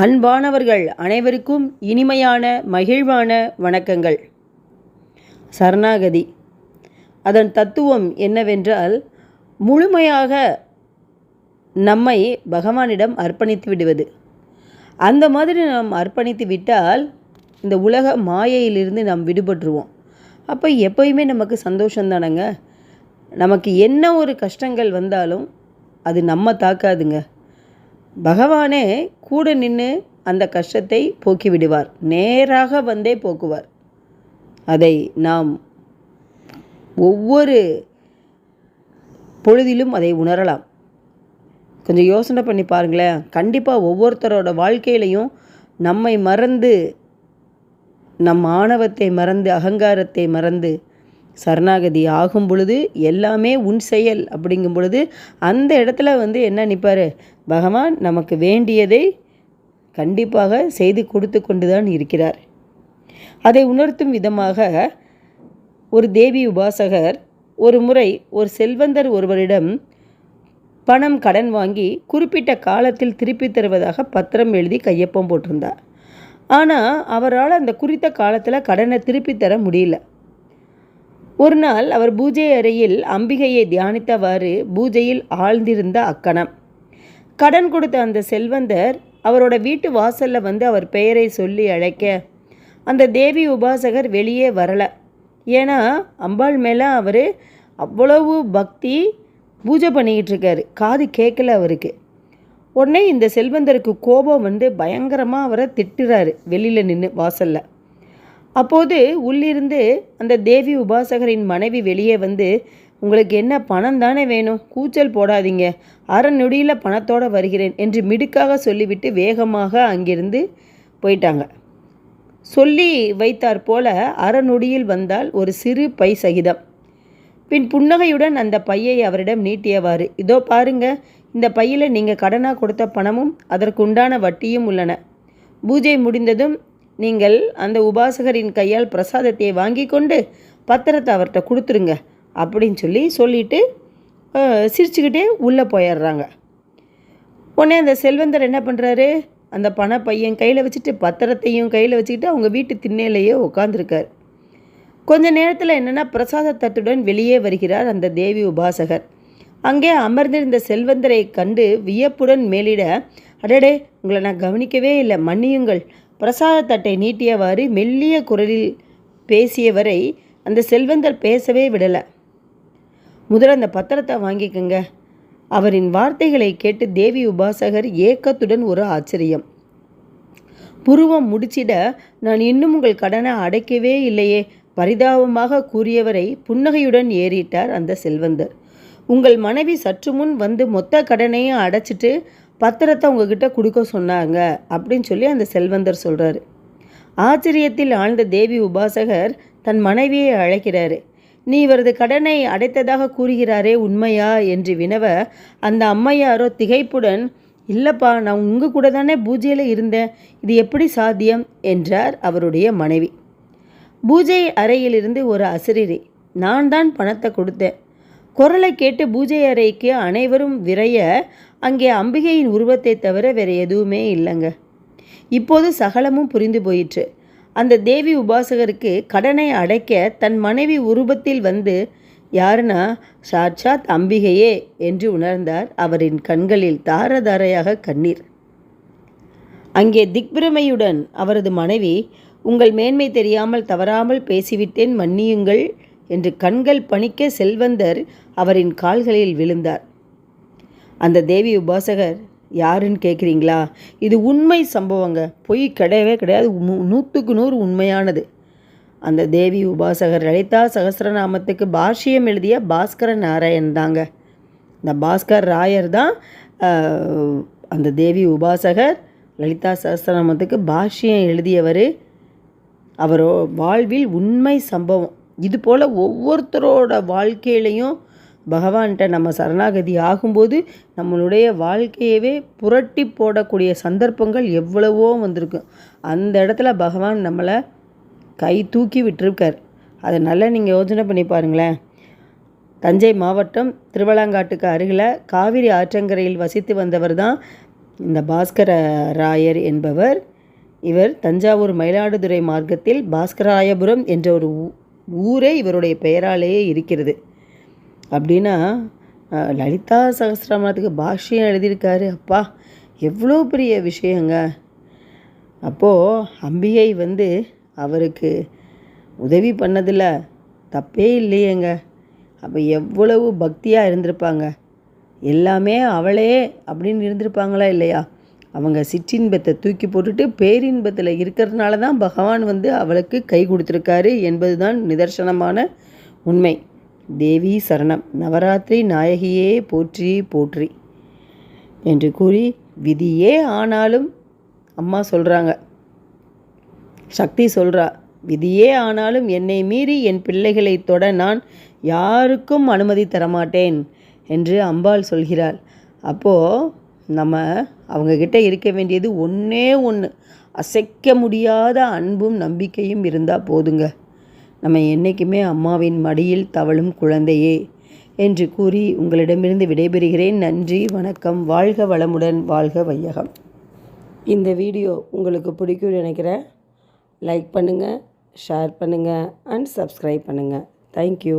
அன்பானவர்கள் அனைவருக்கும் இனிமையான மகிழ்வான வணக்கங்கள். சரணாகதி. அதன் தத்துவம் என்னவென்றால் முழுமையாக நம்மை பகவானிடம் அர்ப்பணித்து விடுவது. அந்த மாதிரி நாம் அர்ப்பணித்து விட்டால் இந்த உலக மாயையிலிருந்து நாம் விடுபட்டுருவோம். அப்போ எப்பயுமே நமக்கு சந்தோஷந்தானங்க நமக்கு என்ன ஒரு கஷ்டங்கள் வந்தாலும் அது நம்ம தாக்காதுங்க. பகவானே கூட நின்று அந்த கஷ்டத்தை போக்கி விடுவார் நேராக வந்தே போக்குவார். அதை நாம் ஒவ்வொரு பொழுதிலும் அதை உணரலாம். கொஞ்சம் யோசனை பண்ணி பாருங்களேன். கண்டிப்பாக ஒவ்வொருத்தரோட வாழ்க்கையிலையும் நம்மை மறந்து நம் ஆணவத்தை மறந்து அகங்காரத்தை மறந்து சரணாகதி ஆகும் பொழுது எல்லாமே உன் செயல் அப்படிங்கும் பொழுது அந்த இடத்துல வந்து என்ன நிற்பார் பகவான் நமக்கு வேண்டியதை கண்டிப்பாக செய்து கொடுத்து கொண்டுதான் இருக்கிறார். அதை உணர்த்தும் விதமாக ஒரு தேவி உபாசகர் ஒரு முறை ஒரு செல்வந்தர் ஒருவரிடம் பணம் கடன் வாங்கி குறிப்பிட்ட காலத்தில் திருப்பி தருவதாக பத்திரம் எழுதி கையொப்பம் போட்டிருந்தார். ஆனால் அவரால் அந்த குறித்த காலத்தில் கடனை திருப்பி தர முடியல. ஒரு நாள் அவர் பூஜை அறையில் அம்பிகையை தியானித்தவாறு பூஜையில் ஆழ்ந்திருந்த அக்கணம். கடன் கொடுத்த அந்த செல்வந்தர் அவரோட வீட்டு வாசலில் வந்து அவர் பெயரை சொல்லி அழைக்க அந்த தேவி உபாசகர் வெளியே வரலை. ஏன்னா அம்பாள் மேலே அவர் அவ்வளவு பக்தி பூஜை பண்ணிக்கிட்டு இருக்காரு. காது கேட்கல அவருக்கு. உடனே இந்த செல்வந்தருக்கு கோபம் வந்து பயங்கரமாக அவரை திட்டுறாரு வெளியில் நின்று வாசலில். அப்போது உள்ளிருந்து அந்த தேவி உபாசகரின் மனைவி வெளியே வந்து உங்களுக்கு என்ன பணம் தானே வேணும்? கூச்சல் போடாதீங்க. அரை நொடியில் பணத்தோடு வருகிறேன் என்று மிடுக்காக சொல்லிவிட்டு வேகமாக அங்கிருந்து போயிட்டாங்க. சொல்லி வைத்தார் போல அறநொடியில் வந்தால் ஒரு சிறு பை சகிதம். பின் புன்னகையுடன் அந்த பையை அவரிடம் நீட்டியவாறு இதோ பாருங்க இந்த பையில் நீங்கள் கடனாக கொடுத்த பணமும் அதற்குண்டான வட்டியும் உள்ளன. பூஜை முடிந்ததும் நீங்கள் அந்த உபாசகரின் கையால் பிரசாதத்தை வாங்கி கொண்டு பத்திரத்தை அவர்கிட்ட கொடுத்துருங்க. அப்படின்னு சொல்லி சொல்லிட்டு சிரிச்சுக்கிட்டே உள்ளே போயிடுறாங்க. உடனே அந்த செல்வந்தர் என்ன பண்ணுறாரு அந்த பண பையன் கையில் வச்சுட்டு பத்திரத்தையும் கையில் வச்சுக்கிட்டு அவங்க வீட்டு திண்ணையிலேயே உட்காந்துருக்கார் கொஞ்ச நேரத்தில் என்னென்னா பிரசாத தட்டுடன் வெளியே வருகிறார் அந்த தேவி உபாசகர். அங்கே அமர்ந்திருந்த செல்வந்தரை கண்டு வியப்புடன் மேலிட அடடே உங்களை நான் கவனிக்கவே இல்லை. மன்னியுங்கள். பிரசாத தட்டை நீட்டியவாறு மெல்லிய குரலில் பேசியவரை அந்த செல்வந்தர் பேசவே விடலை. முதல்ல அந்த பத்திரத்தை வாங்கிக்கங்க. அவரின் வார்த்தைகளை கேட்டு தேவி உபாசகர் ஏக்கத்துடன் ஒரு ஆச்சரியம். புருவம் முடிச்சிட நான் இன்னும் உங்கள் கடனை அடைக்கவே இல்லையே. பரிதாபமாக கூறியவரை புன்னகையுடன் ஏறிட்டார் அந்த செல்வந்தர். உங்கள் மனைவி சற்று முன் வந்து மொத்த கடனையும் அடைச்சிட்டு பத்திரத்தை உங்ககிட்ட கொடுக்க சொன்னாங்க அப்படின்னு சொல்லி அந்த செல்வந்தர் சொல்கிறாரு ஆச்சரியத்தில் ஆழ்ந்த தேவி உபாசகர் தன் மனைவியை அழைக்கிறாரு. நீ இவரது கடனை அடைத்ததாக கூறுகிறாரே உண்மையா? என்று வினவ அந்த அம்மையாரோ திகைப்புடன் இல்லைப்பா நான் உங்கள் கூட தானே பூஜையில் இருந்தேன். இது எப்படி சாத்தியம்? என்றார் அவருடைய மனைவி. பூஜை அறையிலிருந்து ஒரு அசிரிரி நான் தான் பணத்தை கொடுத்தேன். குரலை கேட்டு பூஜை அறைக்கு அனைவரும் விரைய அங்கே அம்பிகையின் உருவத்தை தவிர வேறு எதுவுமே இல்லைங்க. இப்போது சகலமும் புரிந்து போயிற்று. அந்த தேவி உபாசகருக்கு கடனை அடைக்க தன் மனைவி உருவத்தில் வந்து யாருன்னா சாட்சாத் அம்பிகையே! என்று உணர்ந்தார் அவரின் கண்களில் தாரதாரையாக கண்ணீர். அங்கே திக்பிரமையுடன் அவரது மனைவி உங்கள் மேன்மை தெரியாமல் தவறாமல் பேசிவிட்டேன் மன்னியுங்கள் என்று கண்கள் பணிக்க செல்வந்தர் அவரின் கால்களில் விழுந்தார். அந்த தேவி உபாசகர் யாருன்னு கேட்குறீங்களா இது உண்மை சம்பவங்க. பொய் கிடையவே கிடையாது. நூற்றுக்கு நூறு உண்மையானது. அந்த தேவி உபாசகர் லலிதா சகசிரநாமத்துக்கு பாஷ்யம் எழுதிய பாஸ்கர நாராயண் தாங்க. இந்த பாஸ்கர் ராயர் தான் அந்த தேவி உபாசகர் லலிதா சகசிரநாமத்துக்கு பாஷ்யம் எழுதியவர். அவரோ வாழ்வில் உண்மை சம்பவம். இது போல் ஒவ்வொருத்தரோட வாழ்க்கையிலையும் பகவான்கிட்ட நம்ம சரணாகதி ஆகும்போது நம்மளுடைய வாழ்க்கையவே புரட்டி போடக்கூடிய சந்தர்ப்பங்கள் எவ்வளவோ வந்திருக்கும் அந்த இடத்துல பகவான் நம்மளை கை தூக்கி விட்டுருக்கார். அதை நல்லா நீங்கள் யோசனை பண்ணி பாருங்களேன். தஞ்சை மாவட்டம் திருவளாங்காட்டுக்கு அருகில் காவிரி ஆற்றங்கரையில் வசித்து வந்தவர் தான் இந்த பாஸ்கர ராயர் என்பவர். இவர் தஞ்சாவூர் மயிலாடுதுறை மார்க்கத்தில் பாஸ்கராயபுரம் என்ற ஒரு ஊ- ஊரே இவருடைய பெயராலேயே இருக்கிறது. அப்படின்னா லலிதா சகசிரமத்துக்கு பாஷ்யம் எழுதியிருக்காரு. அப்பா எவ்வளோ பெரிய விஷயங்க. அப்போது அம்பிகை வந்து அவருக்கு உதவி பண்ணதில் தப்பே இல்லையேங்க. அப்போ எவ்வளவு பக்தியாக இருந்திருப்பாங்க. எல்லாமே அவளே அப்படின்னு இருந்திருப்பாங்களா இல்லையா? அவங்க சிற்றின்பத்தை தூக்கி போட்டுட்டு பேரின்பத்தில் இருக்கிறதுனால தான் பகவான் வந்து அவளுக்கு கை கொடுத்துருக்காரு என்பது தான் நிதர்சனமான உண்மை. தேவி சரணம். நவராத்திரி நாயகியே போற்றி போற்றி என்று கூறி விதியே ஆனாலும் அம்மா சொல்கிறாங்க சக்தி சொல்கிறா விதியே ஆனாலும் என்னை மீறி என் பிள்ளைகளை தொட நான் யாருக்கும் அனுமதி தரமாட்டேன் என்று அம்பாள் சொல்கிறாள். அப்போது நம்ம அவங்கக்கிட்ட இருக்க வேண்டியது ஒன்றே ஒன்று அசைக்க முடியாத அன்பும் நம்பிக்கையும் இருந்தால் போதுங்க. நம்ம என்றைக்குமே அம்மாவின் மடியில் தவழும் குழந்தையே என்று கூறி உங்களிடமிருந்து விடைபெறுகிறேன். நன்றி வணக்கம். வாழ்க வளமுடன் வாழ்க வையகம். இந்த வீடியோ உங்களுக்கு பிடிக்கும்னு நினைக்கிறேன். லைக் பண்ணுங்கள் ஷேர் பண்ணுங்கள் அண்ட் சப்ஸ்கிரைப் பண்ணுங்கள் தேங்க்யூ